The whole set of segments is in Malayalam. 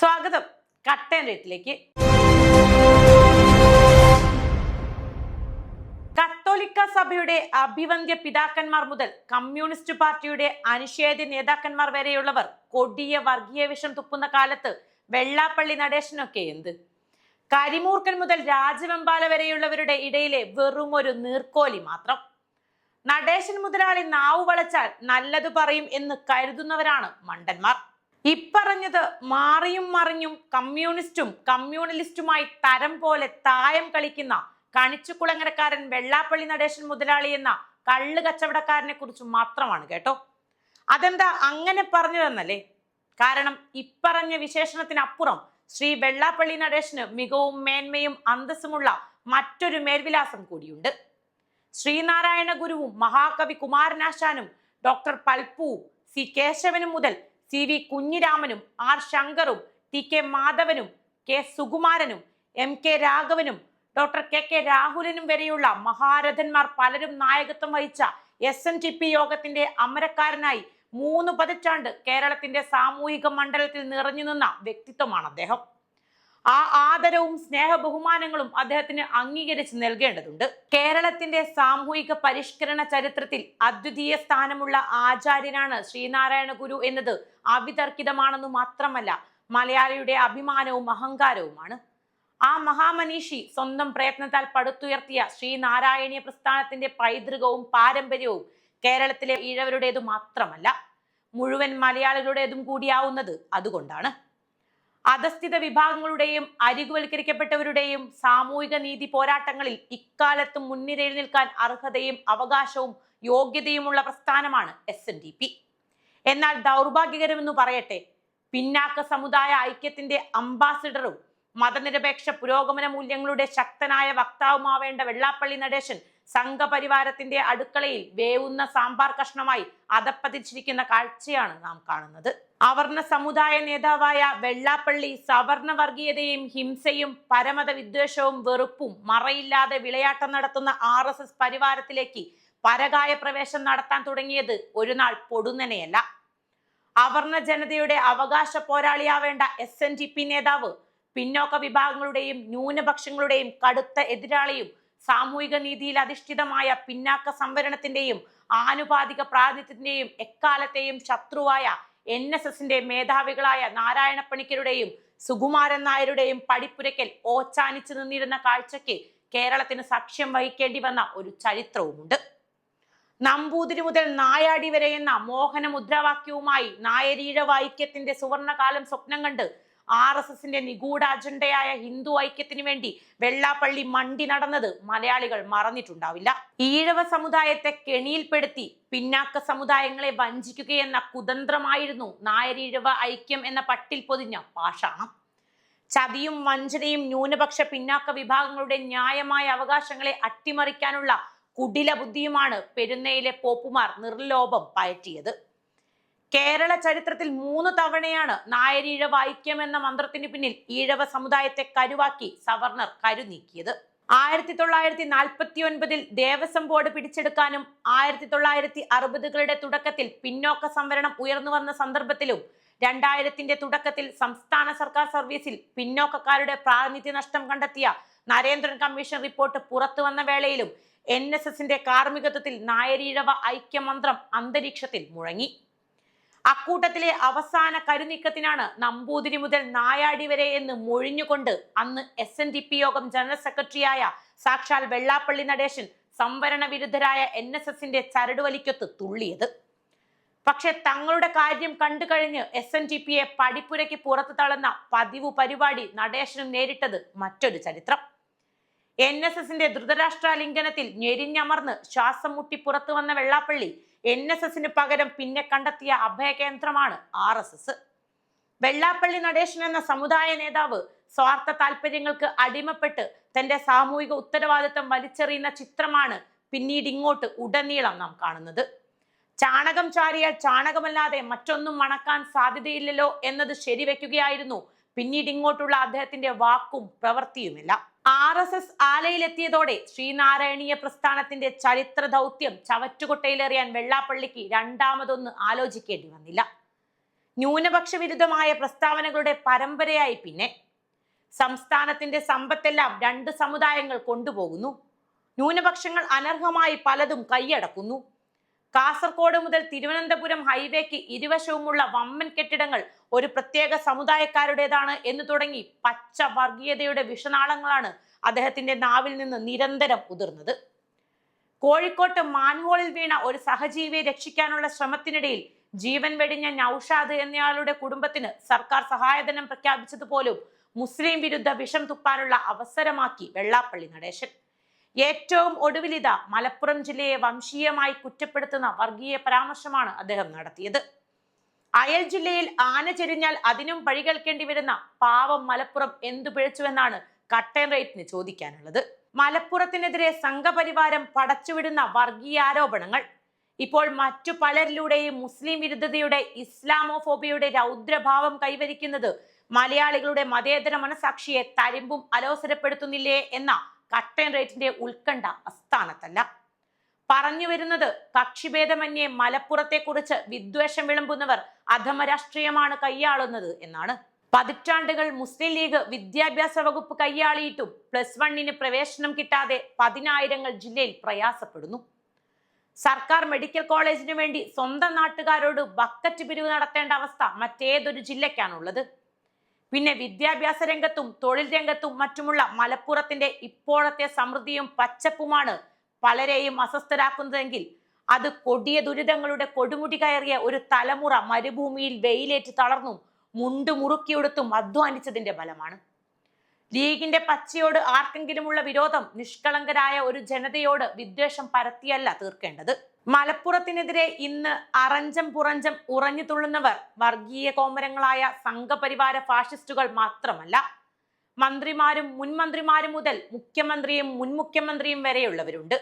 സ്വാഗതം. കട്ടൻ റേറ്റിലേക്ക് കത്തോലിക്ക സഭയുടെ അഭിവന്ധ്യ പിതാക്കന്മാർ മുതൽ കമ്മ്യൂണിസ്റ്റ് പാർട്ടിയുടെ അനിഷേധ്യ നേതാക്കന്മാർ വരെയുള്ളവർ കൊടിയ വർഗീയ വിഷം തുപ്പുന്ന കാലത്ത് വെള്ളാപ്പള്ളി നടേശനൊക്കെ എന്ത്? കരിമൂർക്കൻ മുതൽ രാജവെമ്പാല വരെയുള്ളവരുടെ ഇടയിലെ വെറും ഒരു നീർക്കോലി മാത്രം. നടേശൻ മുതലാളി നാവ് വളച്ചാൽ നല്ലത് പറയും എന്ന് കരുതുന്നവരാണ് മണ്ടന്മാർ. ഇപ്പറഞ്ഞത് മാറിയും മറിഞ്ഞും കമ്മ്യൂണിസ്റ്റും കമ്മ്യൂണലിസ്റ്റുമായി തരം പോലെ തായം കളിക്കുന്ന കണിച്ചുകുളങ്ങരക്കാരൻ വെള്ളാപ്പള്ളി നടേശൻ മുതലാളി എന്ന കള്ള് കച്ചവടക്കാരനെ കുറിച്ച് മാത്രമാണ് കേട്ടോ. അതെന്താ അങ്ങനെ പറഞ്ഞതെന്നല്ലേ? കാരണം ഇപ്പറഞ്ഞ വിശേഷണത്തിനപ്പുറം ശ്രീ വെള്ളാപ്പള്ളി നടേശന് മികവും മേന്മയും അന്തസ്സുമുള്ള മറ്റൊരു മേൽവിലാസം കൂടിയുണ്ട്. ശ്രീനാരായണ ഗുരുവും മഹാകവി കുമാരനാശാനും ഡോക്ടർ പൽപ്പുവും സി കേശവനും മുതൽ സി വി കുഞ്ഞിരാമനും ആർ ശങ്കറും ടി കെ മാധവനും കെ സുകുമാരനും എം കെ രാഘവനും ഡോക്ടർ കെ കെ രാഹുലിനും വരെയുള്ള മഹാരഥന്മാർ പലരും നായകത്വം വഹിച്ച എസ് എൻ ടി പി യോഗത്തിന്റെ അമരക്കാരനായി മൂന്ന് പതിറ്റാണ്ട് കേരളത്തിന്റെ സാമൂഹിക മണ്ഡലത്തിൽ നിറഞ്ഞു നിന്ന വ്യക്തിത്വമാണ് അദ്ദേഹം. ആ ആദരവും സ്നേഹ ബഹുമാനങ്ങളും അദ്ദേഹത്തിന് അംഗീകരിച്ച് നൽകേണ്ടതുണ്ട്. കേരളത്തിന്റെ സാമൂഹിക പരിഷ്കരണ ചരിത്രത്തിൽ അദ്വിതീയ സ്ഥാനമുള്ള ആചാര്യനാണ് ശ്രീനാരായണ ഗുരു എന്നത് അവിതർക്കിതമാണെന്ന് മാത്രമല്ല മലയാളിയുടെ അഭിമാനവും അഹങ്കാരവുമാണ്. ആ മഹാമനീഷി സ്വന്തം പ്രയത്നത്താൽ പടുത്തുയർത്തിയ ശ്രീനാരായണീയ പ്രസ്ഥാനത്തിന്റെ പൈതൃകവും പാരമ്പര്യവും കേരളത്തിലെ ഈഴവരുടേതു മാത്രമല്ല മുഴുവൻ മലയാളികളുടേതും കൂടിയാവുന്നത് അതുകൊണ്ടാണ്. അധസ്ഥിത വിഭാഗങ്ങളുടെയും അരികുവൽക്കരിക്കപ്പെട്ടവരുടെയും സാമൂഹിക നീതി പോരാട്ടങ്ങളിൽ ഇക്കാലത്തും മുൻനിരയിൽ നിൽക്കാൻ അർഹതയും അവകാശവും യോഗ്യതയുമുള്ള പ്രസ്ഥാനമാണ് എസ് എൻ ഡി പി എന്നാൽ ദൗർഭാഗ്യകരമെന്ന് പറയട്ടെ പിന്നാക്ക സമുദായ ഐക്യത്തിന്റെ അംബാസിഡറും മതനിരപേക്ഷ പുരോഗമന മൂല്യങ്ങളുടെ ശക്തനായ വക്താവുമാവേണ്ട വെള്ളാപ്പള്ളി നടേശൻ സംഘപരിവാരത്തിന്റെ അടുക്കളയിൽ വേവുന്ന സാമ്പാർ കഷ്ണമായി അതപ്പതിച്ചിരിക്കുന്ന കാഴ്ചയാണ് നാം കാണുന്നത്. അവർണ സമുദായ നേതാവായ വെള്ളാപ്പള്ളി സവർണ വർഗീയതയും ഹിംസയും പരമത വിദ്വേഷവും വെറുപ്പും മറയില്ലാതെ വിളയാട്ടം നടത്തുന്ന ആർ എസ് എസ് പരിവാരത്തിലേക്ക് പരകായ പ്രവേശം നടത്താൻ തുടങ്ങിയത് ഒരു നാൾ പൊടുന്നനെയല്ല. അവർണ ജനതയുടെ അവകാശ പോരാളിയാവേണ്ട എസ് എൻ ഡി പി നേതാവ് പിന്നോക്ക വിഭാഗങ്ങളുടെയും ന്യൂനപക്ഷങ്ങളുടെയും കടുത്ത എതിരാളിയും സാമൂഹിക നീതിയിൽ അധിഷ്ഠിതമായ പിന്നാക്ക സംവരണത്തിന്റെയും ആനുപാതിക പ്രാതിനിധ്യത്തിന്റെയും എക്കാലത്തെയും ശത്രുവായ എൻ എസ് എസിന്റെ മേധാവികളായ നാരായണ പണിക്കരുടെയും സുകുമാരൻ നായരുടെയും പടിപ്പുരയ്ക്കൽ ഓച്ചാനിച്ചു നിന്നിരുന്ന കാഴ്ചയ്ക്ക് കേരളത്തിന് സാക്ഷ്യം വഹിക്കേണ്ടി വന്ന ഒരു ചരിത്രവുമുണ്ട്. നമ്പൂതിരി മുതൽ നായാടി വരെ എന്ന മോഹന മുദ്രാവാക്യവുമായി നായരീഴ ഐക്യത്തിന്റെ സുവർണകാലം സ്വപ്നം കണ്ട് ആർ എസ് എസിന്റെ നിഗൂഢ അജണ്ടയായ ഹിന്ദു ഐക്യത്തിന് വേണ്ടി വെള്ളാപ്പള്ളി മണ്ടി നടന്നത് മലയാളികൾ മറന്നിട്ടുണ്ടാവില്ല. ഈഴവ സമുദായത്തെ കെണിയിൽപ്പെടുത്തി പിന്നാക്ക സമുദായങ്ങളെ വഞ്ചിക്കുകയെന്ന കുതന്ത്രമായിരുന്നു നായരീഴവ ഐക്യം എന്ന പട്ടിൽ പൊതിഞ്ഞ പാഷാണം. ചതിയും വഞ്ചനയും ന്യൂനപക്ഷ പിന്നാക്ക വിഭാഗങ്ങളുടെ ന്യായമായ അവകാശങ്ങളെ അട്ടിമറിക്കാനുള്ള കുടില ബുദ്ധിയുമാണ് പെരുന്നയിലെ പോപ്പുമാർ നിർലോഭം പയറ്റിയത്. കേരള ചരിത്രത്തിൽ മൂന്ന് തവണയാണ് നായരീഴവ ഐക്യം എന്ന മന്ത്രത്തിന് പിന്നിൽ ഈഴവ സമുദായത്തെ കരുവാക്കി സവർണർ കരുനീക്കിയത് ആയിരത്തി തൊള്ളായിരത്തി നാൽപ്പത്തി ഒൻപതിൽ ദേവസ്വം ബോർഡ് പിടിച്ചെടുക്കാനും ആയിരത്തി തൊള്ളായിരത്തി അറുപതുകളുടെ തുടക്കത്തിൽ പിന്നോക്ക സംവരണം ഉയർന്നു വന്ന സന്ദർഭത്തിലും രണ്ടായിരത്തിന്റെ തുടക്കത്തിൽ സംസ്ഥാന സർക്കാർ സർവീസിൽ പിന്നോക്കക്കാരുടെ പ്രാതിനിധ്യ നഷ്ടം കണ്ടെത്തിയ നരേന്ദ്രൻ കമ്മീഷൻ റിപ്പോർട്ട് പുറത്തു വന്ന വേളയിലും എൻ എസ് എസിന്റെ കാർമ്മികത്വത്തിൽ നായരീഴവ ഐക്യമന്ത്രം അന്തരീക്ഷത്തിൽ മുഴങ്ങി. അക്കൂട്ടത്തിലെ അവസാന കരുനീക്കത്തിനാണ് നമ്പൂതിരി മുതൽ നായാടി വരെ എന്ന് മൊഴിഞ്ഞുകൊണ്ട് അന്ന് എസ് എൻ ഡി പി യോഗം ജനറൽ സെക്രട്ടറിയായ സാക്ഷാൽ വെള്ളാപ്പള്ളി നടേശൻ സംവരണ വിരുദ്ധരായ എൻ എസ് എസിന്റെ ചരടുവലിക്കൊത്ത് തുള്ളിയത്. പക്ഷെ തങ്ങളുടെ കാര്യം കണ്ടു കഴിഞ്ഞ് എസ് എൻ ഡി പിയെ പടിപ്പുരയ്ക്ക് പുറത്തു തള്ളുന്ന പതിവ് പരിപാടി നടേശനും നേരിട്ടത് മറ്റൊരു ചരിത്രം. എൻ എസ് എസിന്റെ ധൃതരാഷ്ട്ര ലിംഗനത്തിൽ ഞെരിഞ്ഞമർന്ന് ശ്വാസം മുട്ടി പുറത്തു വന്ന വെള്ളാപ്പള്ളി എൻ എസ് എസിന് പകരം പിന്നെ കണ്ടെത്തിയ അഭയകേന്ദ്രമാണ് R S S. Vellappally Natesan എന്ന സമുദായ നേതാവ് സ്വാർത്ഥ താല്പര്യങ്ങൾക്ക് അടിമപ്പെട്ട് തന്റെ സാമൂഹിക ഉത്തരവാദിത്തം വലിച്ചെറിയുന്ന ചിത്രമാണ് പിന്നീട് ഇങ്ങോട്ട് ഉടനീളം നാം കാണുന്നത്. ചാണകം ചാരിയാൽ ചാണകമല്ലാതെ മറ്റൊന്നും മണക്കാൻ സാധ്യതയില്ലല്ലോ എന്നത് ശരിവെക്കുകയായിരുന്നു. പിന്നീട് ഇങ്ങോട്ടുള്ള അദ്ദേഹത്തിന്റെ വാക്കും പ്രവൃത്തിയുമില്ല. ആർ എസ് എസ് ആലയിലെത്തിയതോടെ ശ്രീനാരായണീയ പ്രസ്ഥാനത്തിന്റെ ചരിത്ര ദൗത്യം ചവറ്റുകുട്ടയിലെറിയാൻ വെള്ളാപ്പള്ളിക്ക് രണ്ടാമതൊന്ന് ആലോചിക്കേണ്ടി വന്നില്ല. ന്യൂനപക്ഷ വിരുദ്ധമായ പ്രസ്താവനകളുടെ പരമ്പരയായി പിന്നെ സംസ്ഥാനത്തിന്റെ സമ്പത്തെല്ലാം രണ്ട് സമുദായങ്ങൾ കൊണ്ടുപോകുന്നു. ന്യൂനപക്ഷങ്ങൾ അനർഹമായി പലതും കൈയടക്കുന്നു. കാസർഗോഡ് മുതൽ തിരുവനന്തപുരം ഹൈവേക്ക് ഇരുവശവുമുള്ള വമ്മൻ കെട്ടിടങ്ങൾ ഒരു പ്രത്യേക സമുദായക്കാരുടേതാണ് എന്ന് തുടങ്ങി പച്ച വർഗീയതയുടെ വിഷനാളങ്ങളാണ് അദ്ദേഹത്തിന്റെ നാവിൽ നിന്ന് നിരന്തരം ഉതിർന്നത്. കോഴിക്കോട്ട് മാൻഹോളിൽ വീണ ഒരു സഹജീവിയെ രക്ഷിക്കാനുള്ള ശ്രമത്തിനിടയിൽ ജീവൻ വെടിഞ്ഞ നൌഷാദ് എന്നയാളുടെ കുടുംബത്തിന് സർക്കാർ സഹായധനം പ്രഖ്യാപിച്ചതുപോലും മുസ്ലിം വിരുദ്ധ വിഷം തുപ്പാനുള്ള അവസരമാക്കി വെള്ളാപ്പള്ളി നടേശൻ. ഏറ്റവും ഒടുവിലിത മലപ്പുറം ജില്ലയെ വംശീയമായി കുറ്റപ്പെടുത്തുന്ന വർഗീയ പരാമർശമാണ് അദ്ദേഹം നടത്തിയത്. അയൽ ജില്ലയിൽ ആന ചെരിഞ്ഞാൽ അതിനും പഴി കേൾക്കേണ്ടി വരുന്ന പാവം മലപ്പുറം എന്തു പിഴച്ചുവെന്നാണ് കട്ടൻ റേറ്റിന് ചോദിക്കാനുള്ളത്. മലപ്പുറത്തിനെതിരെ സംഘപരിവാരം പടച്ചുവിടുന്ന വർഗീയ ആരോപണങ്ങൾ. ഇപ്പോൾ മറ്റു പലരിലൂടെയും മുസ്ലിം വിരുദ്ധതയുടെ ഇസ്ലാമോഫോബിയയുടെ രൗദ്രഭാവം കൈവരിക്കുന്നത് മലയാളികളുടെ മതേതര മനസാക്ഷിയെ തരിമ്പും അലോസരപ്പെടുത്തുന്നില്ലേ എന്ന കട്ടൻ റേറ്റിന്റെ ഉത്കണ്ഠ അസ്ഥാനത്തല്ല. പറഞ്ഞു വരുന്നത് കക്ഷിഭേദമന്യേ മലപ്പുറത്തെക്കുറിച്ച് വിദ്വേഷം വിളമ്പുന്നവർ അധമ രാഷ്ട്രീയമാണ് കൈയാളുന്നത് എന്നാണ്. പതിറ്റാണ്ടുകൾ മുസ്ലിം ലീഗ് വിദ്യാഭ്യാസ വകുപ്പ് കൈയാളിയിട്ടും പ്ലസ് വണ്ണിന് പ്രവേശനം കിട്ടാതെ പതിനായിരങ്ങൾ ജില്ലയിൽ പ്രയാസപ്പെടുന്നു. സർക്കാർ മെഡിക്കൽ കോളേജിനു വേണ്ടി സ്വന്തം നാട്ടുകാരോട് ബക്കറ്റ് പിരിവ് നടത്തേണ്ട അവസ്ഥ മറ്റേതൊരു ജില്ലയ്ക്കാണുള്ളത്. പിന്നെ വിദ്യാഭ്യാസ രംഗത്തും തൊഴിൽ രംഗത്തും മറ്റുമുള്ള മലപ്പുറത്തിന്റെ ഇപ്പോഴത്തെ സമൃദ്ധിയും പച്ചപ്പുമാണ് പലരെയും അസ്വസ്ഥരാക്കുന്നതെങ്കിൽ അത് കൊടിയ ദുരിതങ്ങളുടെ കൊടുമുടി കയറിയ ഒരു തലമുറ മരുഭൂമിയിൽ വെയിലേറ്റ് തളർന്നും മുണ്ടു മുറുക്കിയെടുത്തും അധ്വാനിച്ചതിന്റെ ഫലമാണ്. ലീഗിന്റെ പച്ചയോട് ആർക്കെങ്കിലുമുള്ള വിരോധം നിഷ്കളങ്കരായ ഒരു ജനതയോട് വിദ്വേഷം പരത്തിയല്ല തീർക്കേണ്ടത്. മലപ്പുറത്തിനെതിരെ ഇന്ന് അറഞ്ചം പുറഞ്ചം ഉറഞ്ഞു തുള്ളുന്നവർ വർഗീയ കോമരങ്ങളായ സംഘപരിവാര ഫാഷിസ്റ്റുകൾ മാത്രമല്ല മന്ത്രിമാരും മുൻ മന്ത്രിമാരും മുതൽ മുഖ്യമന്ത്രിയും മുൻ മുഖ്യമന്ത്രിയും വരെയുള്ളവരുണ്ട്.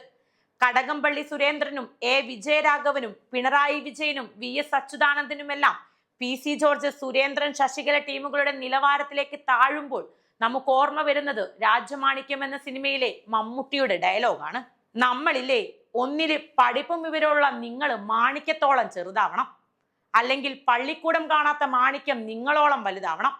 കടകംപള്ളി സുരേന്ദ്രനും എ വിജയരാഘവനും പിണറായി വിജയനും വി എസ് അച്യുതാനന്ദനുമെല്ലാം പി സി ജോർജ് സുരേന്ദ്രൻ ശശികല ടീമുകളുടെ നിലവാരത്തിലേക്ക് താഴുമ്പോൾ നമുക്ക് ഓർമ്മ വരുന്നത് രാജമാണിക്യം എന്ന സിനിമയിലെ മമ്മൂട്ടിയുടെ ഡയലോഗാണ്. നമ്മളില്ലേ ഒന്നിൽ പഠിപ്പും വിവരമുള്ള നിങ്ങൾ മാണിക്യത്തോളം ചെറുതാവണം. അല്ലെങ്കിൽ പള്ളിക്കൂടം കാണാത്ത മാണിക്യം നിങ്ങളോളം വലുതാവണം.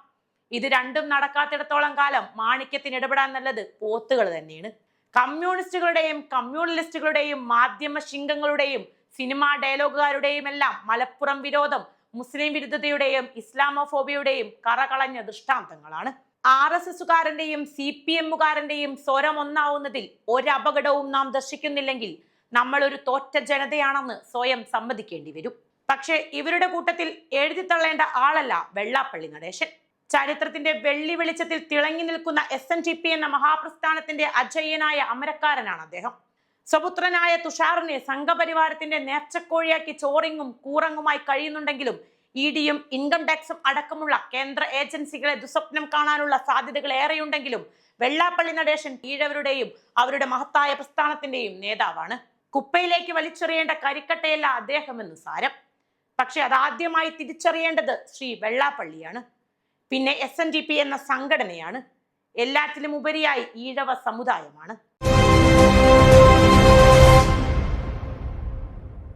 ഇത് രണ്ടും നടക്കാത്തിടത്തോളം കാലം മാണിക്യത്തിന് ഇടപെടാൻ നല്ലത് പോത്തുകൾ തന്നെയാണ്. കമ്മ്യൂണിസ്റ്റുകളുടെയും കമ്മ്യൂണലിസ്റ്റുകളുടെയും മാധ്യമ ശിംഗങ്ങളുടെയും സിനിമാ ഡയലോഗുകാരുടെയും എല്ലാം മലപ്പുറം വിരോധം മുസ്ലിം വിരുദ്ധതയുടെയും ഇസ്ലാമോഫോബിയുടെയും കറകളഞ്ഞ ദൃഷ്ടാന്തങ്ങളാണ്. ആർ എസ് എസുകാരന്റെയും സി പി എമ്മുകാരന്റെയും സ്വരം ഒന്നാവുന്നതിൽ ഒരപകടവും നാം ദർശിക്കുന്നില്ലെങ്കിൽ നമ്മൾ ഒരു തോറ്റ ജനതയാണെന്ന് സ്വയം സമ്മതിക്കേണ്ടി വരും. പക്ഷേ ഇവരുടെ കൂട്ടത്തിൽ എഴുതി തള്ളേണ്ട ആളല്ല വെള്ളാപ്പള്ളി നടേശൻ. ചരിത്രത്തിന്റെ വെള്ളി വെളിച്ചത്തിൽ തിളങ്ങി നിൽക്കുന്ന എസ് എൻ ടി പി എന്ന മഹാപ്രസ്ഥാനത്തിന്റെ അജയ്യനായ അമരക്കാരനാണ് അദ്ദേഹം. സ്വപുത്രനായ തുഷാറിനെ സംഘപരിവാരത്തിന്റെ നേർച്ചക്കോഴിയാക്കി ചോറിങ്ങും കൂറങ്ങുമായി കഴിയുന്നുണ്ടെങ്കിലും ഇ ഡിയും ഇൻകം ടാക്സും അടക്കമുള്ള കേന്ദ്ര ഏജൻസികളെ ദുസ്വപ്നം കാണാനുള്ള സാധ്യതകൾ ഏറെയുണ്ടെങ്കിലും വെള്ളാപ്പള്ളി നടേശൻ ഈഴവരുടെയും അവരുടെ മഹത്തായ പ്രസ്ഥാനത്തിന്റെയും നേതാവാണ്. കുപ്പയിലേക്ക് വലിച്ചെറിയേണ്ട കരിക്കട്ടയല്ല അദ്ദേഹമെന്ന് സാരം. പക്ഷെ അതാദ്യമായി തിരിച്ചറിയേണ്ടത് ശ്രീ വെള്ളാപ്പള്ളിയാണ്. പിന്നെ എസ് എൻ ഡി പി എന്ന സംഘടനയാണ്. എല്ലാറ്റിലും ഉപരിയായി ഈഴവ സമുദായമാണ്.